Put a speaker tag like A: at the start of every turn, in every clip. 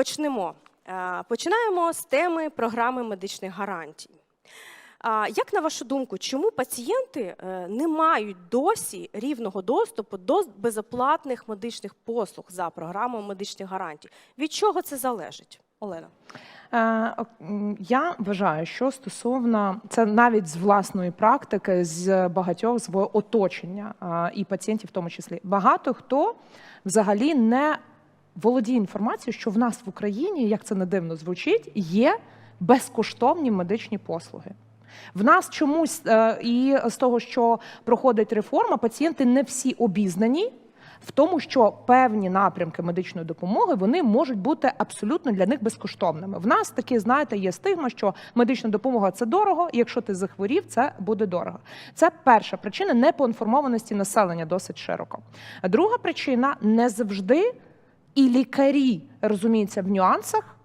A: Почнемо. Е, Починаємо з теми програми медичних гарантій. Як на вашу думку, чому пацієнти е, не мають досі рівного доступу до безоплатних медичних послуг за програмою медичних гарантій? Від чого це залежить? Олена.
B: Е, Я вважаю, що стосовно це навіть з власної практики, з багатьох свого оточення і пацієнтів, в тому числі, багато хто взагалі не володіє інформацією, що в нас в Україні, як це не дивно звучить, є безкоштовні медичні послуги. В нас чомусь е, і з того, що проходить реформа, пацієнти не всі обізнані в тому, що певні напрямки медичної допомоги вони можуть бути абсолютно для них безкоштовними. В нас такі, знаєте, є стигма, що медична допомога це дорого, і якщо ти захворів, це буде дорого. Це перша причина непоінформованості населення досить широко. Друга причина не завжди і лікарі розуміються в нюансах,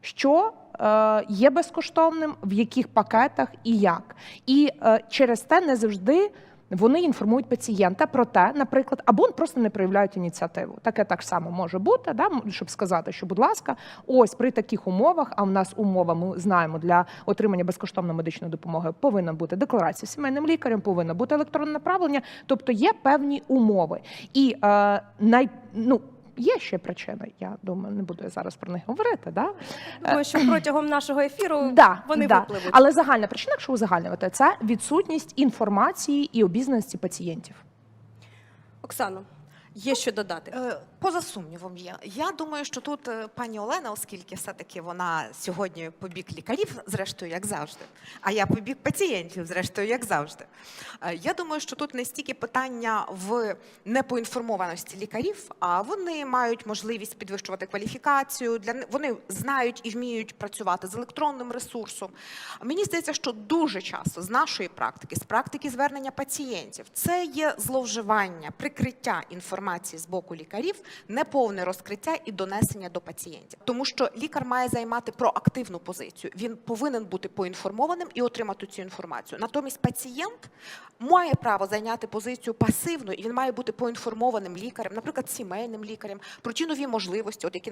B: що е, є безкоштовним, в яких пакетах і як. І е, через те не завжди вони інформують пацієнта про те, наприклад, або просто не проявляють ініціативу. Таке так само може бути, да, щоб сказати, що, будь ласка, ось при таких умовах, а в нас умова, ми знаємо, для отримання безкоштовної медичної допомоги повинна бути декларація сімейним лікарем, повинно бути електронне направлення, тобто є певні умови. І е, най, ну, є ще причини, я думаю, не буду я зараз про них говорити. Да?
A: Думаю, що протягом нашого ефіру
B: Да,
A: вони
B: да.
A: випливуть.
B: Але загальна причина, якщо узагальнювати, це відсутність інформації і обізнаності пацієнтів.
A: Оксано, є що додати.
C: Е, Поза сумнівом є. Я думаю, що тут е, пані Олена, оскільки все-таки вона сьогодні побік лікарів, зрештою, як завжди, а я побік пацієнтів, зрештою, як завжди. Е, Я думаю, що тут не стільки питання в непоінформованості лікарів, а вони мають можливість підвищувати кваліфікацію. Для ни- вони знають і вміють працювати з електронним ресурсом. Мені здається, що дуже часто з нашої практики, з практики звернення пацієнтів, це є зловживання, прикриття інформації з боку лікарів, неповне розкриття і донесення до пацієнтів. Тому що лікар має займати проактивну позицію. Він повинен бути поінформованим і отримати цю інформацію. Натомість пацієнт має право зайняти позицію пасивну, і він має бути поінформованим лікарем, наприклад, сімейним лікарем, про ті нові можливості, от які